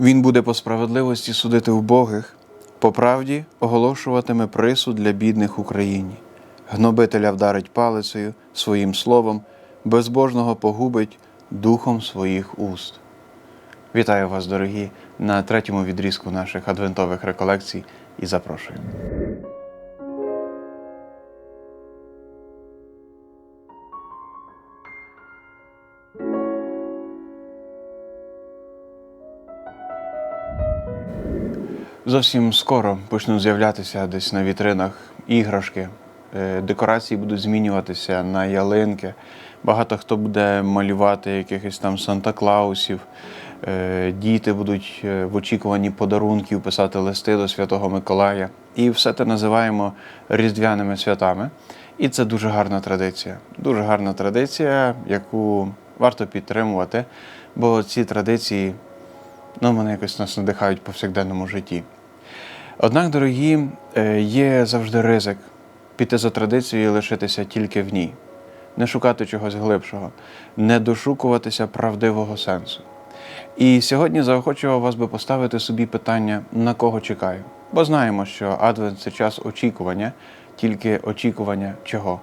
Він буде по справедливості судити убогих, по правді оголошуватиме присуд для бідних Україні. Гнобителя вдарить палицею своїм словом, безбожного погубить духом своїх уст. Вітаю вас, дорогі, на третьому відрізку наших адвентових реколекцій і запрошую. Зовсім скоро почнуть з'являтися десь на вітринах іграшки. Е, Декорації будуть змінюватися на ялинки. Багато хто буде малювати якихось там Санта-Клаусів. Е, Діти будуть е, в очікуванні подарунків писати листи до Святого Миколая. І все це називаємо різдвяними святами. І це дуже гарна традиція. Дуже гарна традиція, яку варто підтримувати, бо ці традиції ну, вони якось нас надихають в повсякденному житті. Однак, дорогі, е, є завжди ризик піти за традицією і лишитися тільки в ній, не шукати чогось глибшого, не дошукуватися правдивого сенсу. І сьогодні заохочував вас би поставити собі питання, на кого чекаю. Бо знаємо, що Адвент це час очікування, тільки очікування чого?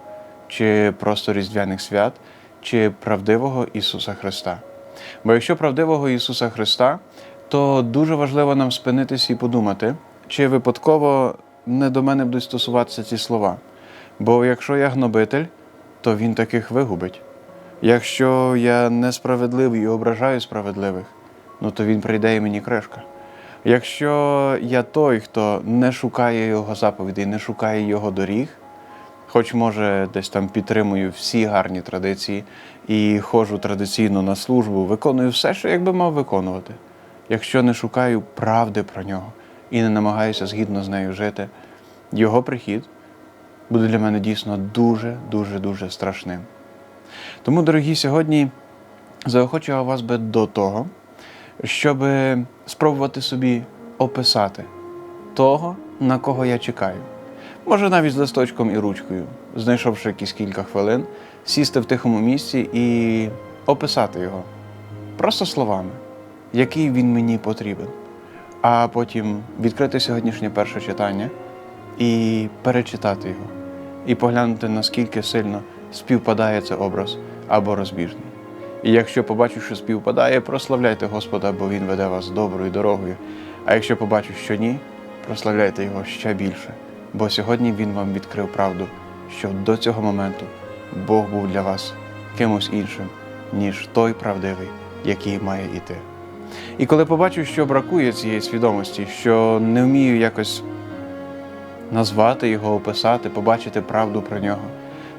Чи просто Різдвяних свят, чи правдивого Ісуса Христа. Бо якщо правдивого Ісуса Христа, то дуже важливо нам спинитися і подумати, чи випадково не до мене будуть стосуватися ці слова. Бо якщо я гнобитель, то Він таких вигубить. Якщо я несправедливий і ображаю справедливих, ну то він прийде і мені кришка. Якщо я той, хто не шукає його заповідей, не шукає його доріг, хоч може десь там підтримую всі гарні традиції і ходжу традиційно на службу, виконую все, що якби мав виконувати. Якщо не шукаю правди про нього і не намагаюся згідно з нею жити, його прихід буде для мене дійсно дуже, дуже, дуже страшним. Тому, дорогі, сьогодні заохочую вас би до того, щоб спробувати собі описати того, на кого я чекаю. Може, навіть з листочком і ручкою, знайшовши якісь кілька хвилин, сісти в тихому місці і описати його просто словами, який він мені потрібен. А потім відкрити сьогоднішнє перше читання і перечитати його, і поглянути, наскільки сильно співпадає цей образ або розбіжний. І якщо побачу, що співпадає, прославляйте Господа, бо Він веде вас доброю дорогою. А якщо побачу, що ні, прославляйте Його ще більше, бо сьогодні Він вам відкрив правду, що до цього моменту Бог був для вас кимось іншим, ніж той правдивий, який має іти. І коли побачу, що бракує цієї свідомості, що не вмію якось назвати його, описати, побачити правду про нього.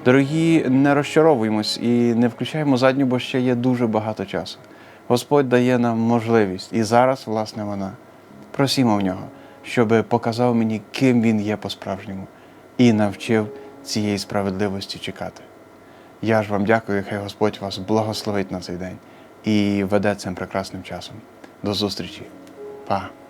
Дорогі, не розчаровуємось і не включаємо задню, бо ще є дуже багато часу. Господь дає нам можливість, і зараз, власне, вона. Просімо в нього, щоб показав мені, ким він є по-справжньому, і навчив цієї справедливості чекати. Я ж вам дякую, хай Господь вас благословить на цей день і веде цим прекрасним часом. До зустрічі. Па!